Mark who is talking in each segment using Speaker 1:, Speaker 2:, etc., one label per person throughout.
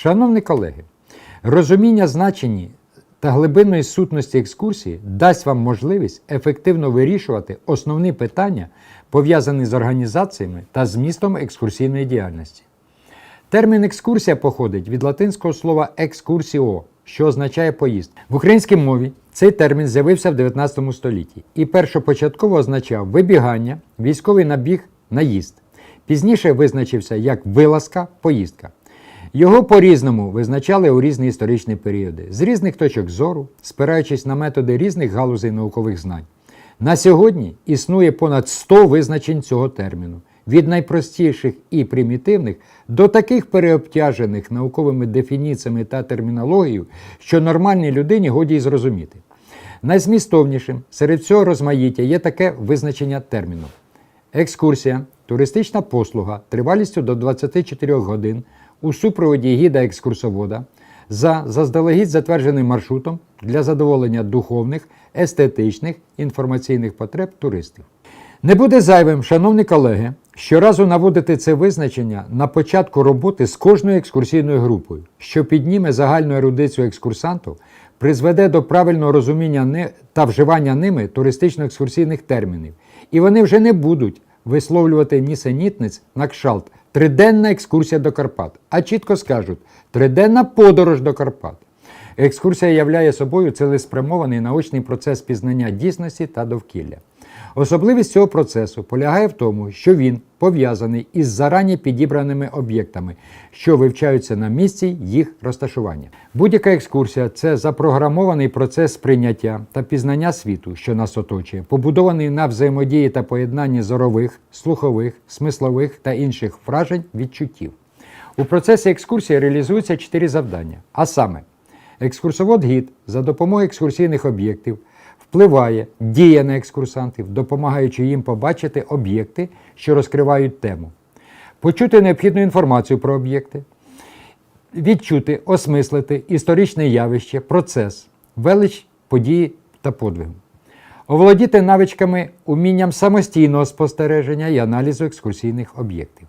Speaker 1: Шановні колеги, розуміння значення та глибинної сутності екскурсії дасть вам можливість ефективно вирішувати основні питання, пов'язані з організаціями та змістом екскурсійної діяльності. Термін екскурсія походить від латинського слова екскурсіо, що означає поїзд. В українській мові цей термін з'явився в 19 столітті і першопочатково означав вибігання, військовий набіг, наїзд. Пізніше визначився як вилазка, поїздка. Його по-різному визначали у різні історичні періоди, з різних точок зору, спираючись на методи різних галузей наукових знань. На сьогодні існує понад 100 визначень цього терміну, від найпростіших і примітивних до таких переобтяжених науковими дефініціями та термінологією, що нормальній людині годі й зрозуміти. Найзмістовнішим серед цього розмаїття є таке визначення терміну. Екскурсія туристична послуга тривалістю до 24 годин у супроводі гіда-екскурсовода за заздалегідь затвердженим маршрутом для задоволення духовних, естетичних, інформаційних потреб туристів. Не буде зайвим, шановні колеги, щоразу наводити це визначення на початку роботи з кожною екскурсійною групою, що підніме загальну ерудицію екскурсанту, призведе до правильного розуміння та вживання ними туристично-екскурсійних термінів, і вони вже не будуть висловлювати нісенітниць на кшалт триденна екскурсія до Карпат, а чітко скажуть триденна подорож до Карпат. Екскурсія являє собою цілеспрямований научний процес пізнання дійсності та довкілля. Особливість цього процесу полягає в тому, що він пов'язаний із зарані підібраними об'єктами, що вивчаються на місці їх розташування. Будь-яка екскурсія це запрограмований процес сприйняття та пізнання світу, що нас оточує, побудований на взаємодії та поєднанні зорових, слухових, смислових та інших вражень відчуттів. У процесі екскурсії реалізуються чотири завдання, а саме, екскурсовод-гід за допомогою екскурсійних об'єктів впливає, діє на екскурсантів, допомагаючи їм побачити об'єкти, що розкривають тему, почути необхідну інформацію про об'єкти, відчути, осмислити історичне явище, процес, велич події та подвигу. Оволодіти навичками умінням самостійного спостереження і аналізу екскурсійних об'єктів.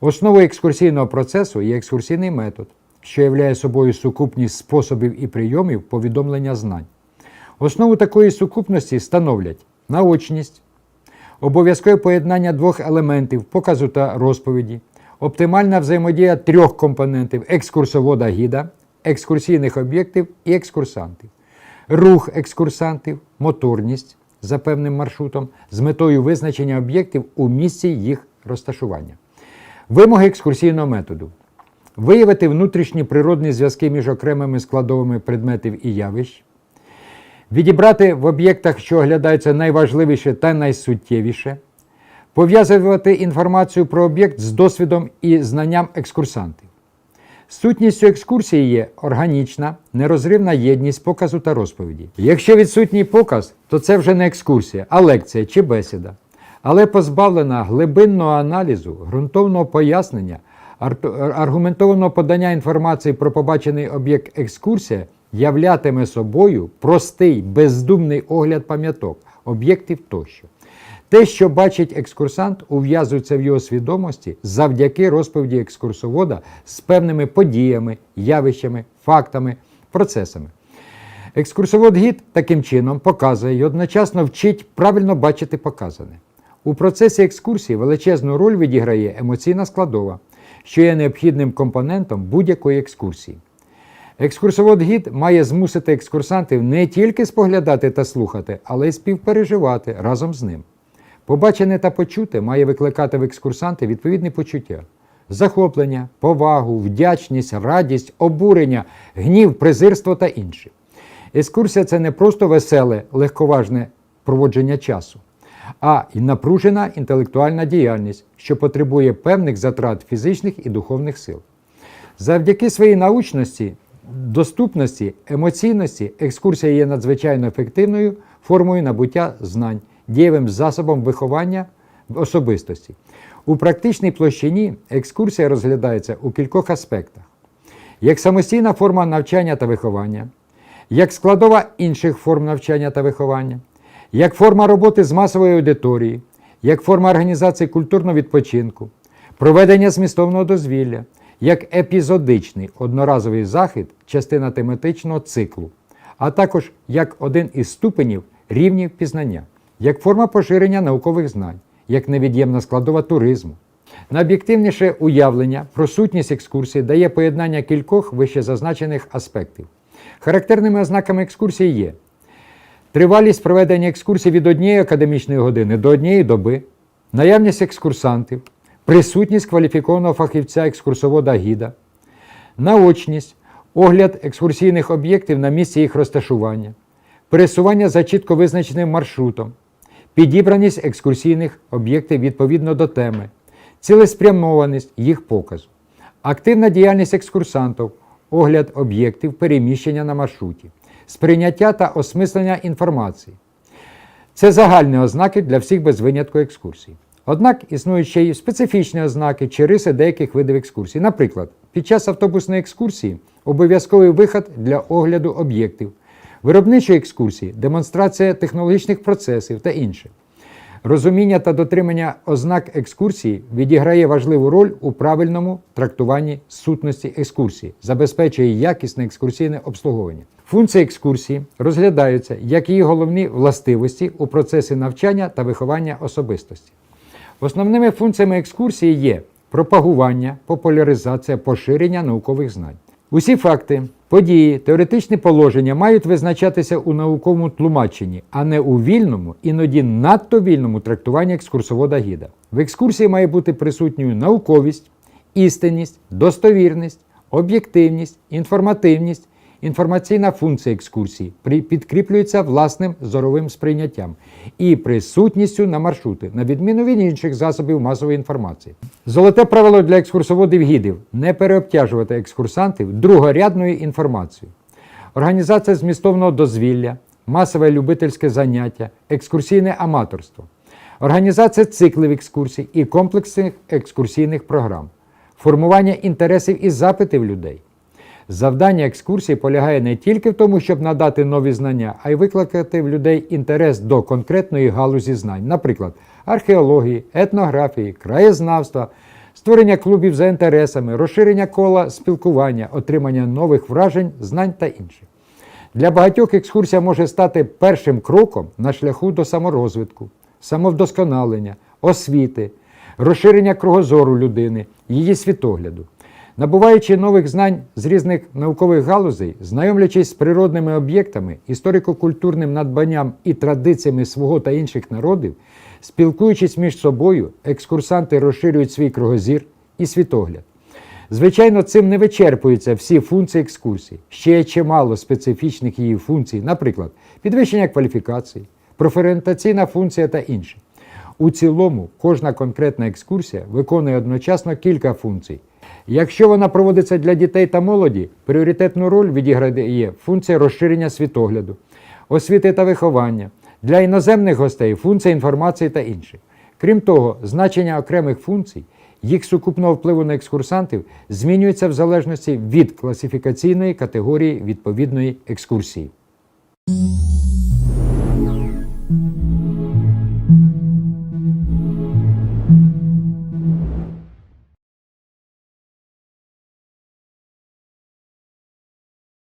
Speaker 1: Основою екскурсійного процесу є екскурсійний метод, що являє собою сукупність способів і прийомів повідомлення знань. Основу такої сукупності становлять наочність, обов'язкове поєднання двох елементів показу та розповіді, оптимальна взаємодія трьох компонентів екскурсовода гіда, екскурсійних об'єктів і екскурсантів, рух екскурсантів, моторність за певним маршрутом з метою визначення об'єктів у місці їх розташування. Вимоги екскурсійного методу. Виявити внутрішні природні зв'язки між окремими складовими предметів і явищ, відібрати в об'єктах, що оглядаються найважливіше та найсуттєвіше, пов'язувати інформацію про об'єкт з досвідом і знанням екскурсантів. Сутністю екскурсії є органічна, нерозривна єдність показу та розповіді. Якщо відсутній показ, то це вже не екскурсія, а лекція чи бесіда. Але позбавлена глибинного аналізу, ґрунтовного пояснення, ар- аргументованого подання інформації про побачений об'єкт екскурсія являтиме собою простий, бездумний огляд пам'яток, об'єктів тощо. Те, що бачить екскурсант, ув'язується в його свідомості завдяки розповіді екскурсовода з певними подіями, явищами, фактами, процесами. Екскурсовод-гід таким чином показує і одночасно вчить правильно бачити показане. У процесі екскурсії величезну роль відіграє емоційна складова, що є необхідним компонентом будь-якої екскурсії. Екскурсовод-гід має змусити екскурсантів не тільки споглядати та слухати, але й співпереживати разом з ним. Побачене та почуте має викликати в екскурсанти відповідні почуття: захоплення, повагу, вдячність, радість, обурення, гнів, презирство та інше. Екскурсія це не просто веселе, легковажне проводження часу, а й напружена інтелектуальна діяльність, що потребує певних затрат фізичних і духовних сил. Завдяки своїй научності, доступності, емоційності екскурсія є надзвичайно ефективною формою набуття знань, дієвим засобом виховання особистості. У практичній площині екскурсія розглядається у кількох аспектах: як самостійна форма навчання та виховання, як складова інших форм навчання та виховання, як форма роботи з масовою аудиторією, як форма організації культурного відпочинку, проведення змістовного дозвілля, як епізодичний одноразовий захід, частина тематичного циклу, а також як один із ступенів рівнів пізнання, як форма поширення наукових знань, як невід'ємна складова туризму. Найоб'єктивніше уявлення про сутність екскурсії дає поєднання кількох вищезазначених аспектів. Характерними ознаками екскурсії є тривалість проведення екскурсії від однієї академічної години до однієї доби, наявність екскурсантів, присутність кваліфікованого фахівця екскурсовода гіда, наочність, огляд екскурсійних об'єктів на місці їх розташування, пересування за чітко визначеним маршрутом, підібраність екскурсійних об'єктів відповідно до теми, цілеспрямованість їх показу, активна діяльність екскурсантів, огляд об'єктів переміщення на маршруті, сприйняття та осмислення інформації. Це загальні ознаки для всіх без винятку екскурсій. Однак існують ще й специфічні ознаки чи риси деяких видів екскурсій. Наприклад, під час автобусної екскурсії обов'язковий виход для огляду об'єктів, виробничої екскурсії, демонстрація технологічних процесів та інше. Розуміння та дотримання ознак екскурсії відіграє важливу роль у правильному трактуванні сутності екскурсії, забезпечує якісне екскурсійне обслуговування. Функції екскурсії розглядаються як її головні властивості у процесі навчання та виховання особистості. Основними функціями екскурсії є пропагування, популяризація, поширення наукових знань. Усі факти, події, теоретичні положення мають визначатися у науковому тлумаченні, а не у вільному, іноді надто вільному трактуванні екскурсовода гіда. В екскурсії має бути присутньою науковість, істинність, достовірність, об'єктивність, інформативність. Інформаційна функція екскурсії підкріплюється власним зоровим сприйняттям і присутністю на маршрути, на відміну від інших засобів масової інформації. Золоте правило для екскурсоводів гідів не переобтяжувати екскурсантів другорядною інформацією. Організація змістовного дозвілля, масове любительське заняття, екскурсійне аматорство, організація циклів екскурсій і комплексних екскурсійних програм, формування інтересів і запитів людей. Завдання екскурсії полягає не тільки в тому, щоб надати нові знання, а й викликати в людей інтерес до конкретної галузі знань, наприклад, археології, етнографії, краєзнавства, створення клубів за інтересами, розширення кола спілкування, отримання нових вражень, знань та інше. Для багатьох екскурсія може стати першим кроком на шляху до саморозвитку, самовдосконалення, освіти, розширення кругозору людини, її світогляду. Набуваючи нових знань з різних наукових галузей, знайомлячись з природними об'єктами, історико-культурним надбанням і традиціями свого та інших народів, спілкуючись між собою, екскурсанти розширюють свій кругозір і світогляд. Звичайно, цим не вичерпуються всі функції екскурсії. Ще є чимало специфічних її функцій, наприклад, підвищення кваліфікації, профорієнтаційна функція та інше. У цілому, кожна конкретна екскурсія виконує одночасно кілька функцій. Якщо вона проводиться для дітей та молоді, пріоритетну роль відіграє функція розширення світогляду, освіти та виховання, для іноземних гостей функція інформації та інше. Крім того, значення окремих функцій, їх сукупного впливу на екскурсантів змінюється в залежності від класифікаційної категорії відповідної екскурсії.